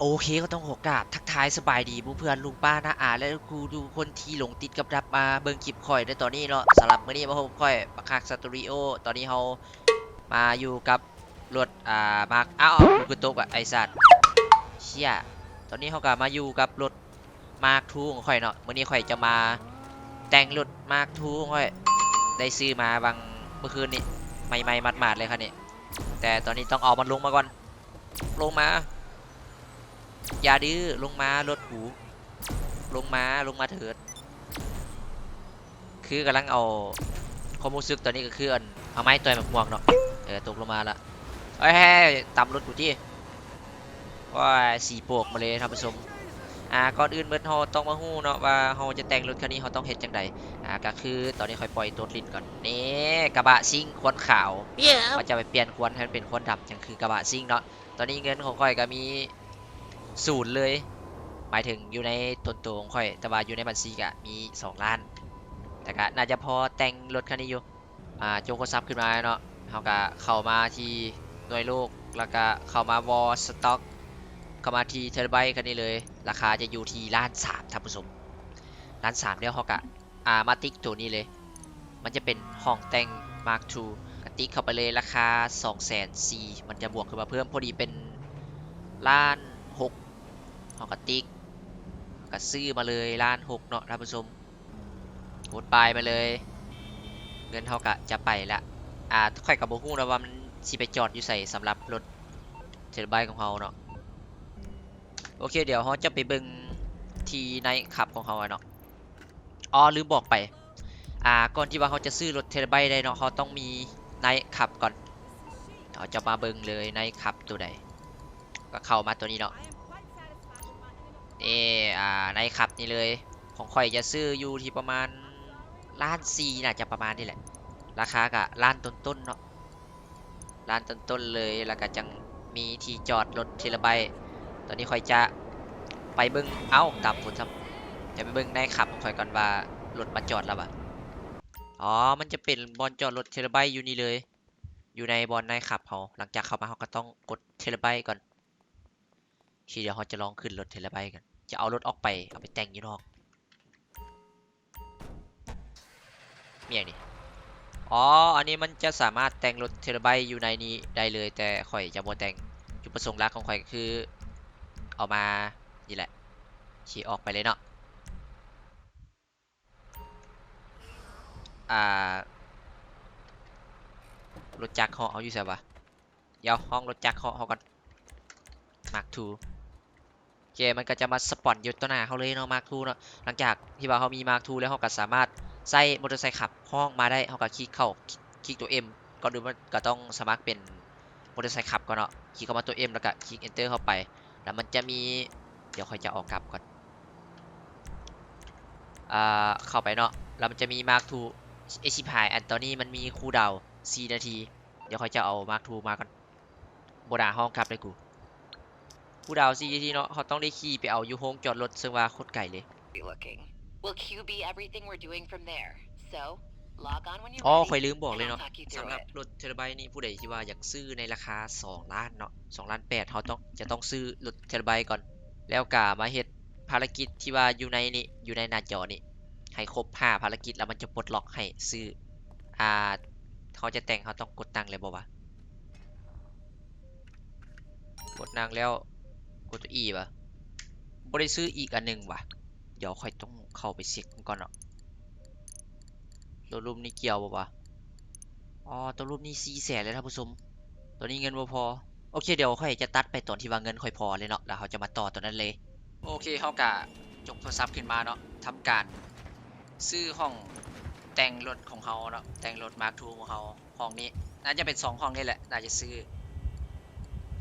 โอเคก็ต้องขอกราบทักทายสบายดีผู้เพื่อนลุงป้าน้าอาและครูดูคนที่หลงติดกับดับมาเบิ่งคลิปข่อยในตอนนี้เนาะสำหรับมื้อนี้มาพบข่อยปักคักสตูดิโอตอนนี้เฮามาอยู่กับรถอ่ามาร์คอ้าวกูคือตกอะไอสัตว์เชี่ยตอนนี้เฮาก็มาอยู่กับรถมาร์คทูของข่อยเนาะมื้อนี้ข่อยจะมาแต่งรถมาร์คทูของข่อยได้ซื้อมาบางเมื่อคืนนี้ใหม่ๆมัดๆเลยคันนี้แต่ตอนนี้ต้องเอามันลงมาก่อนลงมา อย่าดื้อลงมารถหูลงมาลงมาเถิด คือกำลังเอาความรู้สึกตอนนี้ก็คืออันเอาไม้ต่อยหมวกม่วงเนาะเออตกลงมาละเอ้ยเฮ้ยต่ำรถกูที่ว่าสีโปกมาเลยท่านผู้ชมอ่าก่อนอื่นเบิดเฮาต้องมาฮู้เนาะว่าเฮาจะแต่งรถคันนี้เฮาต้องเฮ็ดจังใดอ่าก็คือตอนนี้ค่อยปล่อยตัวลิ้นก่อนนี่กระบะซิ่งควนขาว Yeah. ว่าจะไปเปลี่ยนควนให้มันเป็นควนดำจังคือกระบะซิ่งเนาะตอนนี้เงินของข่อยก็มี ศูนย์เลย หมายถึงอยู่ในต้นตัวของข่อย แต่ว่าอยู่ในบัญชีก็มี2ล้าน แต่ก็น่าจะพอแต่งรถคันนี้อยู่ อ่าโจกโทรศัพท์ขึ้นมาเนาะเขาก็เข้ามาที่หน่วยโลก แล้วก็เข้ามาวอลสต็อก เข้ามาที่เทอร์ไบคันนี้เลย ราคาจะอยู่ที่ล้านสามท่านผู้ชมล้านสามเดี๋ยวเขาก็อ่ามาติกตัวนี้เลย มันจะเป็นห้องแต่ง Mark II กติ๊กเข้าไปเลยราคา2 0 0 0 0 0มันจะบวกขึ้นมาเพิ่มพอดีเป็นล้าน เอกติ๊กก็ซื้อมาเลยล้านหกเนาะท่านผู้ชมกดปลายมาเลย เงินเท่ากับจะไปละอ่าค่อยกับโบฮู้แล้วว่ามันสิไปจอดอยู่ใส่สำหรับรถเทรบายของเขาเนาะโอเคเดี๋ยวเขาจะไปเบิ่งทีในขับของเขาเนาะอ๋อลืมบอกไป อ่าก่อนที่ว่าเขาจะซื้อรถเทเลไบได้เนาะเขาต้องมีไนขับก่อนเราจะมาเบิ่งเลยไนขับตัวใดก็เข้ามาตัวนี้เนาะ นี่อ่าไนขับนี่เลย ของข่อยจะซื้ออยู่ที่ประมาณล้านสี่น่าจะประมาณนี่แหละ ราคากะล้านต้นๆเนาะล้านต้นๆเลยแล้วก็จังมีที่จอดรถเทเลไบตอนนี้ข่อยจะไปเบิ่งเอ้าตามฝนครับจะไปเบิ่งไนขับของข่อยก่อนว่ารถมาจอดแล้วอะอ๋อ มันจะเป็นบอลจอดรถเทเลไบอยู่นี่เลย อยู่ในบอลในขับเขาหลังจากเข้ามาเขาก็ต้องกดเทเลไบก่อนทีเดียวเขาจะลองขึ้นรถเทเลไบกัน จะเอารถออกไป เอาไปแต่งอยู่นอกเมียงนี่อ๋อ อันนี้มันจะสามารถแต่งรถเทเลไบอยู่ในนี้ได้เลย แต่ข่อยจะบ่แต่งจุดประสงค์หลักของข่อยคือ เอามา นี่แหละ ขี่ออกไปเลยเนาะ อ่า รถจักรเขาเอาอยู่ใช่ปะเดี๋ยวห้องรถจักรเขาเขากันมาร์คทู เคมันก็จะมาสปอนอยู่ตัวหน้าเขาเลยเนาะมาร์คทูเนาะหลังจากที่ว่าเขามีมาร์คทูแล้วเขาก็สามารถใส่มอเตอร์ไซค์ขับห้องมาได้เขาก็คลิกเข้าคลิกตัว M ก่อนดูมันก็ต้องสมัครเป็นมอเตอร์ไซค์ขับก่อนเนาะคลิกเข้ามาตัว M แล้วก็คลิก Enter เข้าไป แล้วมันจะมีเดี๋ยวค่อยจะออกกลับก่อนอ่าเข้าไปเนาะแล้วมันจะมีมาร์คทูไอชิพายอันตอนนี้มันมีคูดาวน์4นาที เดี๋ยวเขาจะเอามาร์คทูมากันโบดาห้องครับเลยกู คูลดาวน์4นาทีเนาะเขาต้องได้ขี่ไปเอาอยู่โฮงจอดรถซึ่งว่าโคตรไกลเลย be looking. Will Q be everything we're doing from there? So, log on when you're อ๋อ ready, ค่อยลืมบอก and เลย I'll เนาะ talk you สำ through หรับ it. รถเทเลไบต์นี่ผู้ใดที่ว่าอยากซื้อในราคา 2 ล้านเนาะ2ล้าน8เขาต้องจะต้องซื้อรถเทเลไบต์ก่อน แล้วกามาเฮ็ดภารกิจที่ว่าอยู่ในนี่อยู่ในหน้าจอนี่ให้ครบ5ภารกิจแล้วมันจะปลดล็อกให้ซื้ออ่าเขาจะแต่งเขาต้องกดตังค์เลยบ่วะกดนางแล้ว กดตัว E ป่ะบ่ได้ซื้ออีกอันหนึ่งว่ะเดี๋ยวค่อยต้องเข้าไปเช็คก่อนเนาะตัวรูปนี้เกี่ยวบ่วะอ๋อตัวรูปนี้4แสนเลยท่านผู้ชมตัวนี้เงินบ่พอ โอเคเดี๋ยวค่อยจะตัดไปตอนที่ว่าเงินค่อยพอเลยเนาะแล้วเขาจะมาต่อตัวนั้นเลย โอเคเขากะจกโทรศัพท์ขึ้นมาเนาะทำการ ซื้อห้องแต่งรถของเขาเนาะแต่งรถมาร์คทูของเขาห้องนี้น่าจะเป็นสองห้องนี่แหละน่าจะซื้อ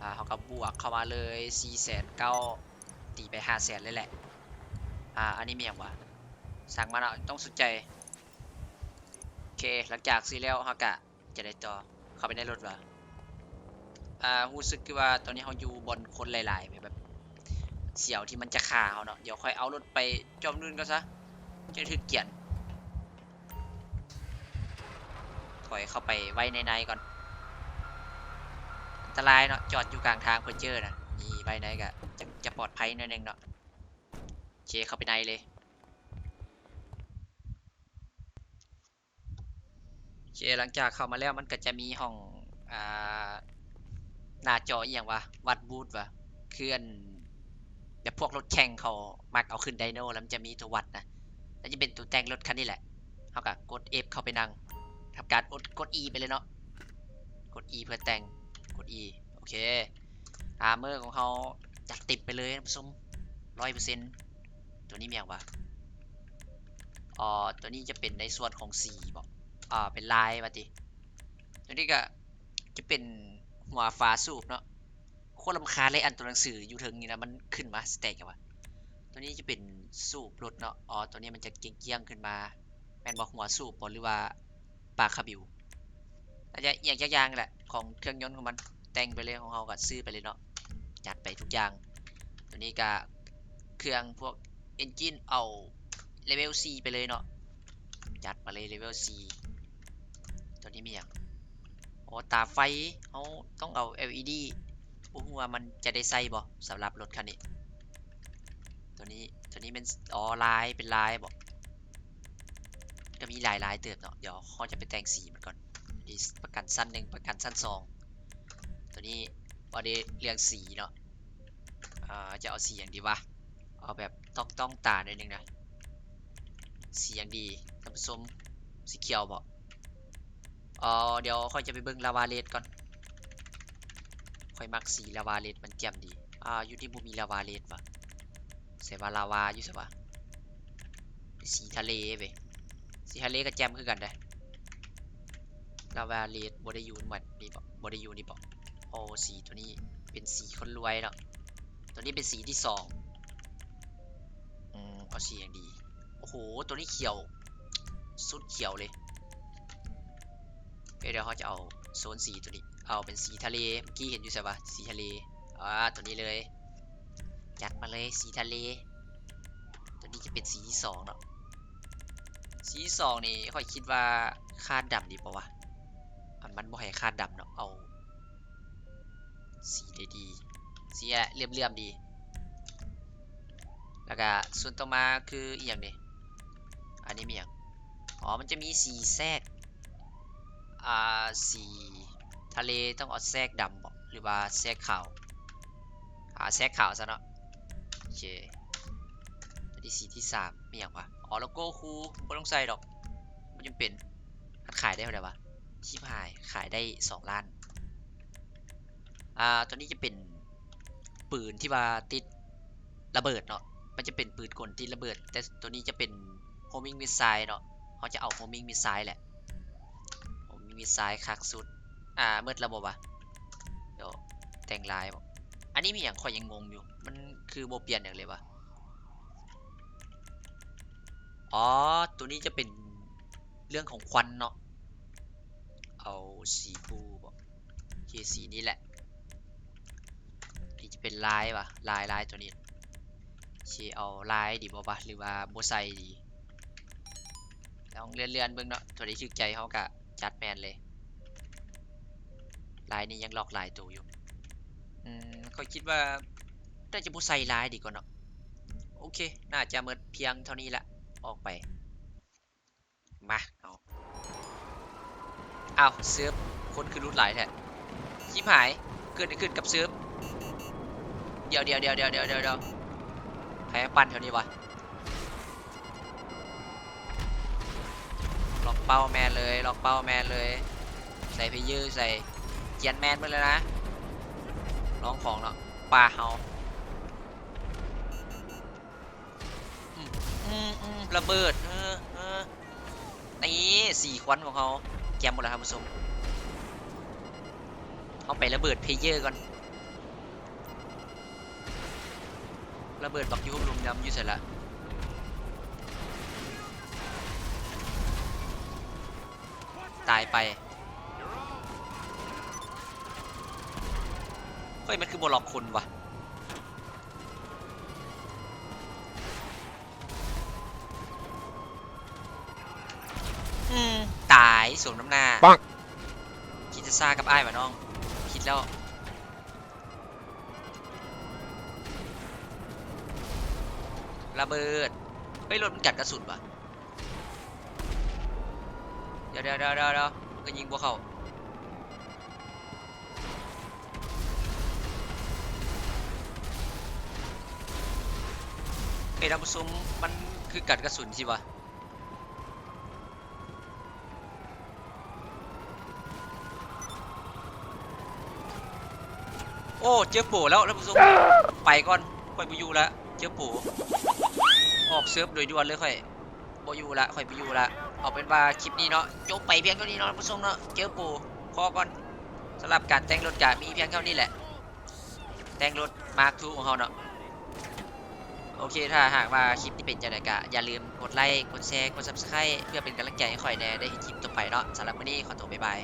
อ่าเขาก็บวกเข้ามาเลย4ี่แสนเก้าตีไปห้าแสนเลยแหละ อ่า อันนี้เมียงวะสั่งมาเนาะต้องสนใจ โอเค หลังจากซื้อแล้วเขากะจะได้ต่อเข้าไปในรถวะอ่ารู้สึกคือว่าตอนนี้เขาอยู่บนคนหลายๆแบบ เสี่ยวที่มันจะฆ่าเขาเนาะ เดี๋ยวค่อยเอารถไปจอมนู่นก็ซะจะถึกเกียนถอยเข้าไปไว้ในในๆก่อน ตรายเนาะจอดอยู่กลางทางเพอเจอร์นะนี่ไปไหนกะจะจะปลอดภัยหน่อยหนึงเนาะเชเข้าไปในเลยเคหลังจากเข้ามาแล้วมันก็จะมีห้องอ่าหน้าจออย่างวะวัดบูธวะเคลื่อนแบบพวกรถแข่งเขามักเอาขึ้นไดโนแล้วมันจะมีตัววัดนะแล้วจะเป็นตัวแต่งรถคันนี้แหละเขาก็กด F เข้าไปนั่งทำการกดกด E ไปเลยเนาะกด E เพื่อแต่ง กด E โอเคอาร์เมอร์ของเขาจัดติดไปเลยนะผู้ชมร้อยเปอร์เซ็นต์ตัวนี้มีอย่างวะอ๋อตัวนี้จะเป็นในส่วนของสีบอกอ่าเป็นลายมาติตัวนี้ก็จะเป็นหัวฟ้าสูบเนาะโคตรลำคาเลยอันตัวหนังสืออยู่ถึงนี่นะมันขึ้นมาสเต็กอะวะตัวนี้จะเป็นสูบรถเนาะอ๋อตัวนี้มันจะเกี้ยงๆขึ้นมาแมนบอกหัวสูบบอหรือว่าปากคาบิว อาจจะอย่างยางๆแหละของเครื่องยนต์ของมันแต่งไปเลยของเขาก็ซื้อไปเลยเนาะจัดไปทุกอย่าง ตัวนี้ก็เครื่องพวก Engine เอาเลเวล C ไปเลยเนาะจัดมาเลยเลเวล C ตัวนี้มีอย่างโอ้ตาไฟเขาต้องเอา LED ผมว่ามันจะได้ใส่บ่สำหรับรถคันนี้ ตัวนี้ตัวนี้เป็นอ๋อลายเป็นลายบอกก็มีหลายลายเติบเนาะเดี๋ยวเขาจะไปแต่งสีมันก่อน ดีประกันสั้นหนึ่งประกันสั้นสองตัวนี้พอดีเรื่องสีเนาะอ่าจะเอาสีอย่างดีวะเอาแบบต้องต้องตาหน่อยนึงนะสีอย่างดีท่านผู้มสีเขียวบอกอ๋อเดี๋ยวค่อยจะไปเบิ่งลาวาเลดก่อนค่อยมักสีลาวาเลดมันแจ่มดีอ่าอยู่ที่บุมีลาวาเลดวะเสวาลาวาอยู่ใช่ปะสีทะเลเว้ยสีทะเลก็แจ่มคือกันได้ ลาวาเลดบไดอยูนหมดนี่บอกบไดอยูนี่บอกโอ้สีตัวนี้เป็นสีคนรวยแล้วตัวนี้เป็นสีที่สองอืมเอาสีอย่างดีโอ้โหตัวนี้เขียว สุดเขียวเลยเดี๋ยวเขาจะเอาโซนสีตัวนี้ เอาเป็นสีทะเลเมื่อกี้เห็นอยู่ใช่ปะสีทะเลอ่าตัวนี้เลยจัดมาเลยสีทะเล ตัวนี้จะเป็นสีที่สองเนาะสีที่สองนี่ค่อยคิดว่าคาดดำดีป่าวะ อะมันบ่ให้คาดดำเนาะเอา สีได้ดีสีอเรียมๆดี แล้วก็ส่วนต่อมาคืออีกอย่างนี้อันนี้มีอย่างอ๋อมันจะมีสีแทรกอ่าสีทะเลต้องเอาแทรกดำบอกหรือว่าแทรกขาวอ่าแทรกขาวซะเนาะโอเคอันนี้สีที่สามมีอย่างวะอ๋อโลโก้คูไม่ต้องใส่ดอกไม่จำเป็นมันขายได้เท่าไหร่วะ ชิบหาย ขายได้สองล้าน อ่า ตัวนี้จะเป็นปืนที่ว่าติดระเบิดเนาะ มันจะเป็นปืนกลติดระเบิด แต่ตัวนี้จะเป็นโฮมิงมิสไซล์เนาะเขาจะเอาโฮมิงมิสไซล์แหละโฮมิงมิสไซล์คักสุด อ่าเมื่อระบบอะเดี๋ยวแต่งลายบอกอันนี้มีอย่างคอยยังงงอยู่ มันคือโบเปลี่ยนอย่างเลยวะอ๋อ ตัวนี้จะเป็นเรื่องของควัน เนาะเอาสีบูบอกโอเคสีนี้แหละที่จะเป็นลายวะลายลายตัวนี้เชเอาลายดีบ่ปะหรือว่าโบไซดีลองเลื่อนเลื่อนๆเบิ่งเนาะตัวนี้ชื่อใจเขากะจัดแมนเลยลายนี้ยังหลอกลายตัวอยู่อืมก็คิดว่าน่าจะโบไซลายดีกว่าเนาะโอเค น่าจะเมิดเพียงเท่านี้ละ ออกไป มา เอา อาวเซิร์ฟคนคือรุ่นหลายแท้ชิบหายเกิดอะไรขึ้นกับเซิร์ฟเดี๋ยวเดี๋ยวเดี๋ยวเดี๋ยวเดี๋ยวเดี๋ยวเดียวใครปั้นแถวนี้วะล็อกเป้าแมนเลยล็อกเป้าแมนเลย ใส่เพย์ยือใส่เจียนแมนไปเลยนะร้องของเนาะปลาเฮาระเบิดเออเออนี่สี่ควันของเขา แกมหมดแล้วครับผู้ชมเอาไประเบิดเพเยอร์ก่อน ระเบิดบักยูลุมดำยูเสร็จละตายไป เฮ้ย มันคือบล็อกคนวะ สูงน้ำหน้าคิดจะซ่ากับไอ้บ่น้อง คิดแล้วระเบิดเฮ้ยรถมันกัดกระสุนป่ะเดี๋ยวเดี๋ยวเดี๋ยวเดี๋ยวก็ยิงพวกเขาไอ้ดับซุมมันคือกัดกระสุนใช่ป่ะ โอ้เจอปู่แล้วท่านผู้ชมไปก่อนค่อยไปอยู่ละเจอปู่ออกเซิร์ฟโดยด่วนเลยค่อยบ่อยู่ละค่อยไปอยู่ละเอาเป็นว่าคลิปนี้เนาะจบไปเพียงเท่านี้เนาะท่านผู้ชมเนาะเจอปู่พอก่อนสำหรับการแต่งรถกะมีเพียงเท่านี้แหละ แต่งรถมาร์คทูของเราเนาะโอเค ถ้าหากว่าคลิปนี้เป็นจังไดกะอย่าลืมกดไลค์ กดแชร์ กด subscribe เพื่อเป็นกำลังใจให้ข่อยแน่ได้เห็นคลิปต่อไปเนาะสำหรับวันนี้ขอตัวบ๊ายบาย